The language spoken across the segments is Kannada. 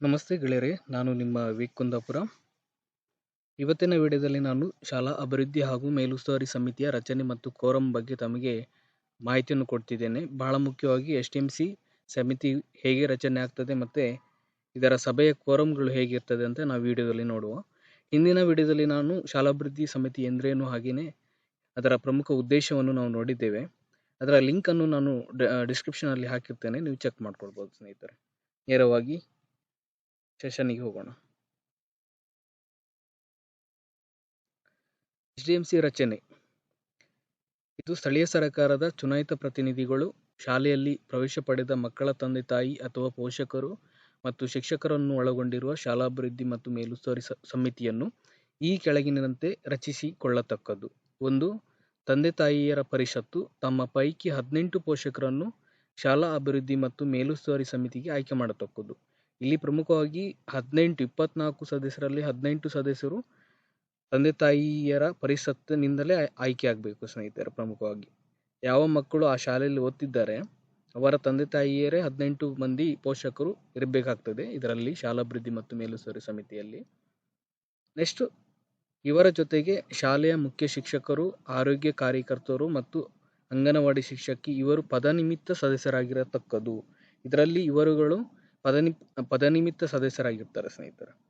ನಮಸ್ತೆ ಗೆಳೆಯರೇ, ನಾನು ನಿಮ್ಮ ವಿಕ್ ಕುಂದಾಪುರ. ಇವತ್ತಿನ ವಿಡಿಯೋದಲ್ಲಿ ನಾನು ಶಾಲಾ ಅಭಿವೃದ್ಧಿ ಹಾಗೂ ಮೇಲುಸ್ತುವಾರಿ ಸಮಿತಿಯ ರಚನೆ ಮತ್ತು ಕೋರಂ ಬಗ್ಗೆ ತಮಗೆ ಮಾಹಿತಿಯನ್ನು ಕೊಡ್ತಿದ್ದೇನೆ. ಬಹಳ ಮುಖ್ಯವಾಗಿ ಎಸ್ ಟಿ ಎಂ ಸಿ ಸಮಿತಿ ಹೇಗೆ ರಚನೆ ಆಗ್ತದೆ ಮತ್ತು ಇದರ ಸಭೆಯ ಕೋರಂಗಳು ಹೇಗಿರ್ತದೆ ಅಂತ ನಾವು ವಿಡಿಯೋದಲ್ಲಿ ನೋಡುವ. ಹಿಂದಿನ ವಿಡಿಯೋದಲ್ಲಿ ನಾನು ಶಾಲಾಭಿವೃದ್ಧಿ ಸಮಿತಿ ಎಂದ್ರೇನು ಹಾಗೆಯೇ ಅದರ ಪ್ರಮುಖ ಉದ್ದೇಶವನ್ನು ನಾವು ನೋಡಿದ್ದೇವೆ. ಅದರ ಲಿಂಕನ್ನು ನಾನು ಡಿಸ್ಕ್ರಿಪ್ಷನಲ್ಲಿ ಹಾಕಿರ್ತೇನೆ, ನೀವು ಚೆಕ್ ಮಾಡ್ಕೊಳ್ಬೋದು ಸ್ನೇಹಿತರೆ. ನೇರವಾಗಿ ಸೆಷನ್ನಿಗೆ ಹೋಗೋಣ. ಎಚ್ ಡಿ ಎಂ ಸಿ ರಚನೆ. ಇದು ಸ್ಥಳೀಯ ಸರ್ಕಾರದ ಚುನಾಯಿತ ಪ್ರತಿನಿಧಿಗಳು ಶಾಲೆಯಲ್ಲಿ ಪ್ರವೇಶ ಪಡೆದ ಮಕ್ಕಳ ತಂದೆ ತಾಯಿ ಅಥವಾ ಪೋಷಕರು ಮತ್ತು ಶಿಕ್ಷಕರನ್ನು ಒಳಗೊಂಡಿರುವ ಶಾಲಾಭಿವೃದ್ಧಿ ಮತ್ತು ಮೇಲುಸ್ತುವಾರಿ ಸಮಿತಿಯನ್ನು ಈ ಕೆಳಗಿನಂತೆ ರಚಿಸಿಕೊಳ್ಳತಕ್ಕದ್ದು. ಒಂದು, ತಂದೆ ತಾಯಿಯರ ಪರಿಷತ್ತು ತಮ್ಮ ಪೈಕಿ ಹದಿನೆಂಟು ಪೋಷಕರನ್ನು ಶಾಲಾ ಅಭಿವೃದ್ಧಿ ಮತ್ತು ಮೇಲುಸ್ತುವಾರಿ ಸಮಿತಿಗೆ ಆಯ್ಕೆ ಮಾಡತಕ್ಕದ್ದು. ಇಲ್ಲಿ ಪ್ರಮುಖವಾಗಿ ಹದಿನೆಂಟು, ಇಪ್ಪತ್ನಾಲ್ಕು ಸದಸ್ಯರಲ್ಲಿ ಹದಿನೆಂಟು ಸದಸ್ಯರು ತಂದೆ ತಾಯಿಯರ ಪರಿಸತ್ತಿನಿಂದಲೇ ಆಯ್ಕೆ ಆಗಬೇಕು ಸ್ನೇಹಿತರೆ ಪ್ರಮುಖವಾಗಿ. ಯಾವ ಮಕ್ಕಳು ಆ ಶಾಲೆಯಲ್ಲಿ ಓದ್ತಿದ್ದಾರೆ, ಅವರ ತಂದೆ ತಾಯಿಯರೇ ಹದಿನೆಂಟು ಮಂದಿ ಪೋಷಕರು ಇರಬೇಕಾಗ್ತದೆ ಇದರಲ್ಲಿ ಶಾಲಾಭಿವೃದ್ಧಿ ಮತ್ತು ಮೇಲುಸ್ತುವಾರಿ ಸಮಿತಿಯಲ್ಲಿ. ನೆಕ್ಸ್ಟ್ ಇವರ ಜೊತೆಗೆ ಶಾಲೆಯ ಮುಖ್ಯ ಶಿಕ್ಷಕರು, ಆರೋಗ್ಯ ಕಾರ್ಯಕರ್ತರು ಮತ್ತು ಅಂಗನವಾಡಿ ಶಿಕ್ಷಕಿ ಇವರು ಪದನಿಮಿತ್ತ ಸದಸ್ಯರಾಗಿರತಕ್ಕದ್ದು. ಇದರಲ್ಲಿ ಇವರುಗಳು ಪದನಿ, ಪದನಿಮಿತ್ತ ಸದಸ್ಯರಾಗಿರ್ತಾರೆ ಸ್ನೇಹಿತರೆ.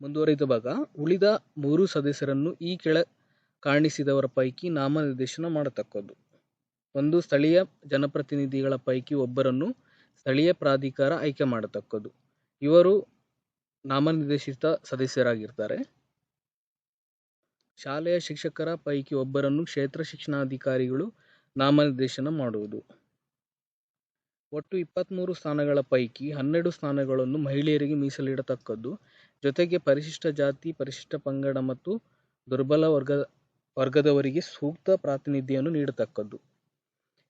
ಮುಂದುವರಿದ ಭಾಗ, ಉಳಿದ ಮೂರು ಸದಸ್ಯರನ್ನು ಈ ಕೆಳ ಕಾಣಿಸಿದವರ ಪೈಕಿ ನಾಮನಿರ್ದೇಶನ ಮಾಡತಕ್ಕದ್ದು. ಒಂದು ಸ್ಥಳೀಯ ಜನಪ್ರತಿನಿಧಿಗಳ ಪೈಕಿ ಒಬ್ಬರನ್ನು ಸ್ಥಳೀಯ ಪ್ರಾಧಿಕಾರ ಆಯ್ಕೆ ಮಾಡತಕ್ಕದ್ದು. ಇವರು ನಾಮನಿರ್ದೇಶಿತ ಸದಸ್ಯರಾಗಿರ್ತಾರೆ. ಶಾಲೆಯ ಶಿಕ್ಷಕರ ಪೈಕಿ ಒಬ್ಬರನ್ನು ಕ್ಷೇತ್ರ ಶಿಕ್ಷಣಾಧಿಕಾರಿಗಳು ನಾಮನಿರ್ದೇಶನ ಮಾಡುವುದು. ಒಟ್ಟು ಇಪ್ಪತ್ತ್ಮೂರು ಸ್ಥಾನಗಳ ಪೈಕಿ ಹನ್ನೆರಡು ಸ್ಥಾನಗಳನ್ನು ಮಹಿಳೆಯರಿಗೆ ಮೀಸಲಿಡತಕ್ಕದ್ದು. ಜೊತೆಗೆ ಪರಿಶಿಷ್ಟ ಜಾತಿ, ಪರಿಶಿಷ್ಟ ಪಂಗಡ ಮತ್ತು ದುರ್ಬಲ ವರ್ಗ, ವರ್ಗದವರಿಗೆ ಸೂಕ್ತ ಪ್ರಾತಿನಿಧ್ಯವನ್ನು ನೀಡತಕ್ಕದ್ದು.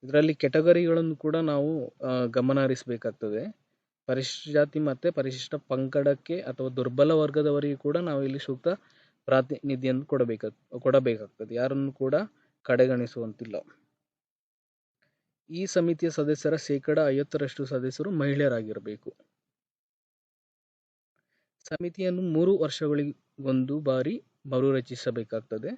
ಇದರಲ್ಲಿ ಕೆಟಗರಿಗಳನ್ನು ಕೂಡ ನಾವು ಗಮನ ಹರಿಸಬೇಕಾಗ್ತದೆ ಪರಿಶಿಷ್ಟ ಜಾತಿ ಮತ್ತು ಪರಿಶಿಷ್ಟ ಪಂಗಡಕ್ಕೆ ಅಥವಾ ದುರ್ಬಲ ವರ್ಗದವರಿಗೆ ಕೂಡ ನಾವು ಇಲ್ಲಿ ಸೂಕ್ತ ಪ್ರಾತಿನಿಧ್ಯವನ್ನು ಕೊಡಬೇಕಾಗ, ಕೊಡಬೇಕಾಗ್ತದೆ. ಯಾರನ್ನು ಕೂಡ ಕಡೆಗಣಿಸುವಂತಿಲ್ಲ. ಈ ಸಮಿತಿಯ ಸದಸ್ಯರ ಶೇಕಡ ಐವತ್ತರಷ್ಟು ಸದಸ್ಯರು ಮಹಿಳೆಯರಾಗಿರಬೇಕು. ಸಮಿತಿಯನ್ನು ಮೂರು ವರ್ಷಗಳಿಗೊಂದು ಬಾರಿ ಮರುರಚಿಸಬೇಕಾಗ್ತದೆ.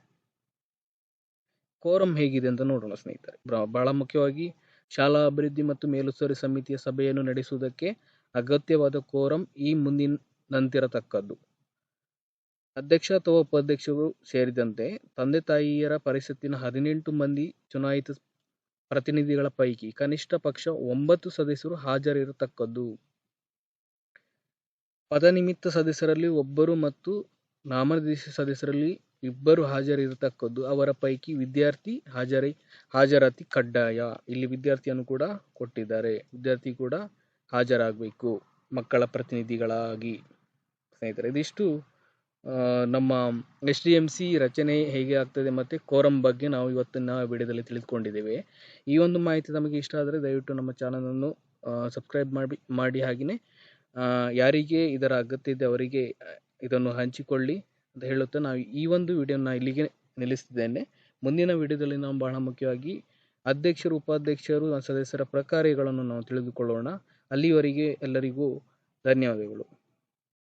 ಕೋರಂ ಹೇಗಿದೆ ಅಂತ ನೋಡೋಣ ಸ್ನೇಹಿತರೆ. ಬಹಳ ಮುಖ್ಯವಾಗಿ ಶಾಲಾ ಅಭಿವೃದ್ಧಿ ಮತ್ತು ಮೇಲುಸ್ತುವಾರಿ ಸಮಿತಿಯ ಸಭೆಯನ್ನು ನಡೆಸುವುದಕ್ಕೆ ಅಗತ್ಯವಾದ ಕೋರಂ ಈ ಮುಂದಿನಂತಿರತಕ್ಕದ್ದು ಅಧ್ಯಕ್ಷ ಅಥವಾ ಉಪಾಧ್ಯಕ್ಷರು ಸೇರಿದಂತೆ ತಂದೆ ತಾಯಿಯರ ಪರಿಷತ್ತಿನ ಹದಿನೆಂಟು ಮಂದಿ ಚುನಾಯಿತ ಪ್ರತಿನಿಧಿಗಳ ಪೈಕಿ ಕನಿಷ್ಠ ಪಕ್ಷ ಒಂಬತ್ತು ಸದಸ್ಯರು ಹಾಜರಿರತಕ್ಕದ್ದು. ಪದನಿಮಿತ್ತ ಸದಸ್ಯರಲ್ಲಿ ಒಬ್ಬರು ಮತ್ತು ನಾಮನಿರ್ದೇಶಿತ ಸದಸ್ಯರಲ್ಲಿ ಇಬ್ಬರು ಹಾಜರಿರತಕ್ಕದ್ದು. ಅವರ ಪೈಕಿ ವಿದ್ಯಾರ್ಥಿ ಹಾಜರಿ, ಹಾಜರಾತಿ ಕಡ್ಡಾಯ. ಇಲ್ಲಿ ವಿದ್ಯಾರ್ಥಿಯನ್ನು ಕೂಡ ಕೊಟ್ಟಿದ್ದಾರೆ. ವಿದ್ಯಾರ್ಥಿ ಕೂಡ ಹಾಜರಾಗಬೇಕು ಮಕ್ಕಳ ಪ್ರತಿನಿಧಿಗಳಾಗಿ. ಸ್ನೇಹಿತರೆ, ಇದಿಷ್ಟು. ನಮ್ಮ ಎಸ್ ಡಿ ಎಂ ಸಿ ರಚನೆ ಹೇಗೆ ಆಗ್ತದೆ ಮತ್ತು ಕೋರಂ ಬಗ್ಗೆ ನಾವು ಇವತ್ತಿನ ವಿಡಿಯೋದಲ್ಲಿ ತಿಳಿದುಕೊಂಡಿದ್ದೇವೆ. ಈ ಒಂದು ಮಾಹಿತಿ ನಮಗೆ ಇಷ್ಟ ಆದರೆ ದಯವಿಟ್ಟು ನಮ್ಮ ಚಾನಲನ್ನು ಸಬ್ಸ್ಕ್ರೈಬ್ ಮಾಡಿ ಮಾಡಿ ಹಾಗೆಯೇ ಯಾರಿಗೆ ಇದರ ಅಗತ್ಯ ಇದೆ ಅವರಿಗೆ ಇದನ್ನು ಹಂಚಿಕೊಳ್ಳಿ ಅಂತ ಹೇಳುತ್ತಾ ನಾವು ಈ ಒಂದು ವಿಡಿಯೋನ ಇಲ್ಲಿಗೆ ನಿಲ್ಲಿಸ್ತಿದ್ದೇನೆ. ಮುಂದಿನ ವಿಡಿಯೋದಲ್ಲಿ ನಾವು ಬಹಳ ಮುಖ್ಯವಾಗಿ ಅಧ್ಯಕ್ಷರು, ಉಪಾಧ್ಯಕ್ಷರು, ಸದಸ್ಯರ ಪ್ರಕಾರಗಳನ್ನು ನಾವು ತಿಳಿದುಕೊಳ್ಳೋಣ. ಅಲ್ಲಿವರೆಗೆ ಎಲ್ಲರಿಗೂ ಧನ್ಯವಾದಗಳು.